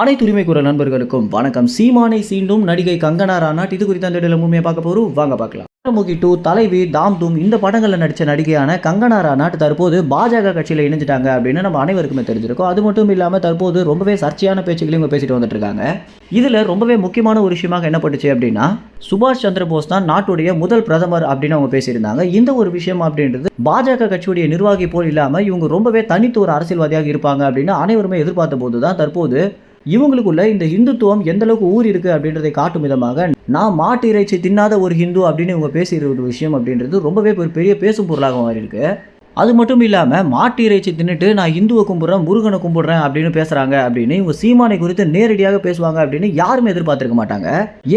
அனைத்து உரிமை குரல் நண்பர்களுக்கும் வணக்கம். சீமானை சீண்டும் நடிகை கங்கனா ராணாட் இது குறித்த அந்த இடையில முழுமையாக பார்க்க போகிறோம் வாங்க பார்க்கலாம். சந்திரமுகி டூ தலைவி தாம் தூம் இந்த படங்களில் நடித்த நடிகையான கங்கனா ராணாட் தற்போது பாஜக கட்சியில் இணைஞ்சிட்டாங்க அப்படின்னு நம்ம அனைவருக்குமே தெரிஞ்சிருக்கும். அது மட்டும் இல்லாமல் தற்போது ரொம்பவே சர்ச்சையான பேச்சுகளையும் இவங்க பேசிட்டு வந்துட்டு இருக்காங்க இதில் ரொம்பவே முக்கியமான ஒரு விஷயமாக என்ன பண்ணுச்சு அப்படின்னா சுபாஷ் சந்திர போஸ் தான் நாட்டுடைய முதல் பிரதமர் அப்படின்னு அவங்க பேசியிருந்தாங்க. இந்த ஒரு விஷயம் அப்படின்றது பாஜக கட்சியுடைய நிர்வாகி போல் இல்லாமல் இவங்க ரொம்பவே தனித்து ஒரு அரசியல்வாதியாக இருப்பாங்க அப்படின்னு அனைவருமே எதிர்பார்த்த போது தான் தற்போது இவங்களுக்குள்ள இந்த இந்துத்துவம் எந்த அளவுக்கு ஊர் இருக்கு அப்படின்றதை காட்டும் விதமாக நான் மாட்டு இறைச்சி தின்னாத ஒரு ஹிந்து அப்படின்னு இவங்க பேசுகிற ஒரு விஷயம் அப்படின்றது ரொம்பவே ஒரு பெரிய பேசும் பொருளாக மாறி இருக்கு அது மட்டும் இல்லாமல் மாட்டு இறைச்சி தின்னுட்டு நான் இந்துவை கும்பிட்றேன் முருகனை கும்பிட்றேன் அப்படின்னு பேசுகிறாங்க அப்படின்னு இவங்க சீமானை குறித்து நேரடியாக பேசுவாங்க அப்படின்னு யாருமே எதிர்பார்த்துருக்க மாட்டாங்க.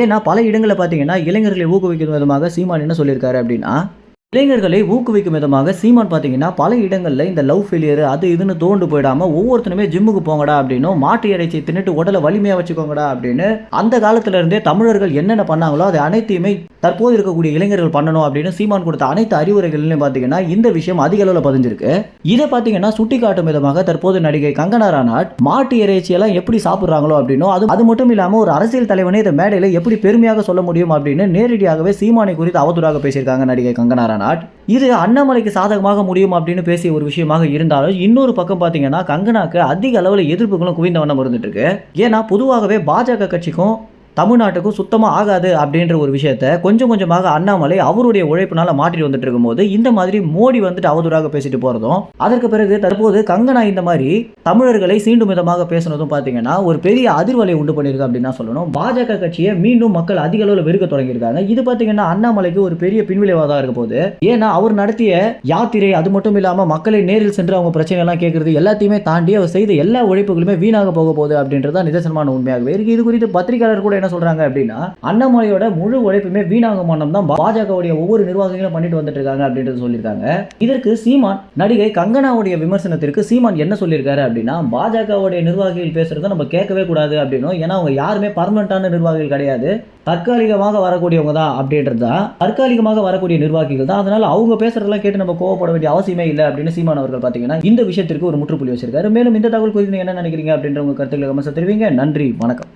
ஏன்னா பல இடங்களில் பார்த்தீங்கன்னா இளைஞர்களை ஊக்குவிக்கும் விதமாக சீமான் என்ன சொல்லியிருக்காரு அப்படின்னா இளைஞர்களை ஊக்குவிக்கும் விதமாக சீமான் பார்த்தீங்கன்னா பல இடங்களில் இந்த லவ் ஃபெயிலியர் அது இதுன்னு தோண்டு போயிடாமல் ஒவ்வொருத்தனுமே ஜிம்முக்கு போங்கடா அப்படின்னும் மாட்டு இறைச்சி தின்னுட்டு உடலை வலிமையாக வச்சுக்கோங்கடா அப்படின்னு அந்த காலத்திலிருந்தே தமிழர்கள் என்னென்ன பண்ணாங்களோ அது அனைத்தையுமே தற்போது இருக்கக்கூடிய இளைஞர்கள் பண்ணணும் அப்படின்னு சீமான் கொடுத்த அனைத்து அறிவுரைகளிலும் பார்த்தீங்கன்னா இந்த விஷயம் அதிக அளவில் பதிஞ்சிருக்கு. இதை பார்த்தீங்கன்னா சுட்டி காட்டும் விதமாக தற்போது நடிகை கங்கனா ராணாட் மாட்டு இறைச்சியெல்லாம் எப்படி சாப்பிட்றாங்களோ அப்படின்னும் அது அது மட்டும் இல்லாமல் ஒரு அரசியல் தலைவனே இந்த மேடையில் எப்படி பெருமையாக சொல்ல முடியும் அப்படின்னு நேரடியாகவே சீமானை குறித்து அவதூறாக பேசியிருக்காங்க நடிகை கங்கனா ராணாட். இது அண்ணாமலைக்கு சாதகமாக முடியும் அப்படின்னு பேசிய ஒரு விஷயமாக இருந்தாலும் இன்னொரு பக்கம் பார்த்தீங்கன்னா கங்கனாக்கு அதிக அளவில் எதிர்ப்புகளும் குவிந்த வண்ணம் இருந்துட்டு இருக்கு. ஏன்னா பொதுவாகவே பாஜக கட்சிக்கும் தமிழ்நாட்டுக்கும் சுத்தமாக ஆகாது அப்படின்ற ஒரு விஷயத்த கொஞ்சம் கொஞ்சமாக அண்ணாமலை அவருடைய உழைப்பினால மாற்றிட்டு வந்துட்டு இருக்கும்போது இந்த மாதிரி மோடி வந்துட்டு அவதூறாக பேசிட்டு போகிறதும் அதற்கு பிறகு தற்போது கங்கனா இந்த மாதிரி தமிழர்களை சீண்டும் விதமாக பேசுனதும் பார்த்தீங்கன்னா ஒரு பெரிய அதிர்வலை உண்டு பண்ணியிருக்கு அப்படின்னு தான் சொல்லணும். பாஜக கட்சியை மீண்டும் மக்கள் அதிக அளவில் வெறுக்க தொடங்கியிருக்காங்க. இது பார்த்தீங்கன்னா அண்ணாமலைக்கு ஒரு பெரிய பின்விளைவாக தான் இருக்க போகுது. ஏன்னா அவர் நடத்திய யாத்திரை அது மட்டும் இல்லாமல் மக்களை நேரில் சென்று அவங்க பிரச்சனை எல்லாம் கேட்கறது எல்லாத்தையுமே தாண்டி அவர் செய்த எல்லா உழைப்புகளுமே வீணாக போக போகுது அப்படின்றது தான் நிதர்சனமான உண்மையாகவே இருக்கு. இது குறித்து பத்திரிகையாளர் கூட என்ன சொல்றாங்க அப்படின்னா அண்ணாமலையோட முழு உழைப்புமே வீணாக மாணம் தான் பாஜகவுடைய ஒவ்வொரு நிர்வாகிகளும் பண்ணிட்டு வந்துட்டு இருக்காங்க அப்படின்றது சொல்லியிருக்காங்க. இதற்கு சீமான் நடிகை கங்கனாவுடைய விமர்சனத்திற்கு சீமான் என்ன சொல்லியிருக்காரு அப்படின்னா பாஜகவுடைய நிர்வாகிகள் பேசுறதை நம்ம கேட்கவே கூடாது அப்படின்னும். ஏன்னா அவங்க யாருமே பர்மனண்டான நிர்வாகிகள் கிடையாது. தற்காலிகமாக வரக்கூடியவங்க தான் அப்படின்றது தான். தற்காலிகமாக வரக்கூடிய நிர்வாகிகள் தான். அதனால அவங்க பேசுறதெல்லாம் கேட்டு நம்ம கோவப்பட வேண்டிய அவசியமே இல்லை அப்படின்னு சீமான் அவர்கள் பார்த்தீங்கன்னா இந்த விஷயத்திற்கு ஒரு முற்றுப்புள்ளி வச்சிருக்காரு. மேலும் இந்த தகவல் குறித்து என்ன நினைக்கிறீங்க அப்படின்ற உங்க கருத்துக்களை கமெண்ட்ஸ் தெரிவிங்க. நன்றி வணக்கம்.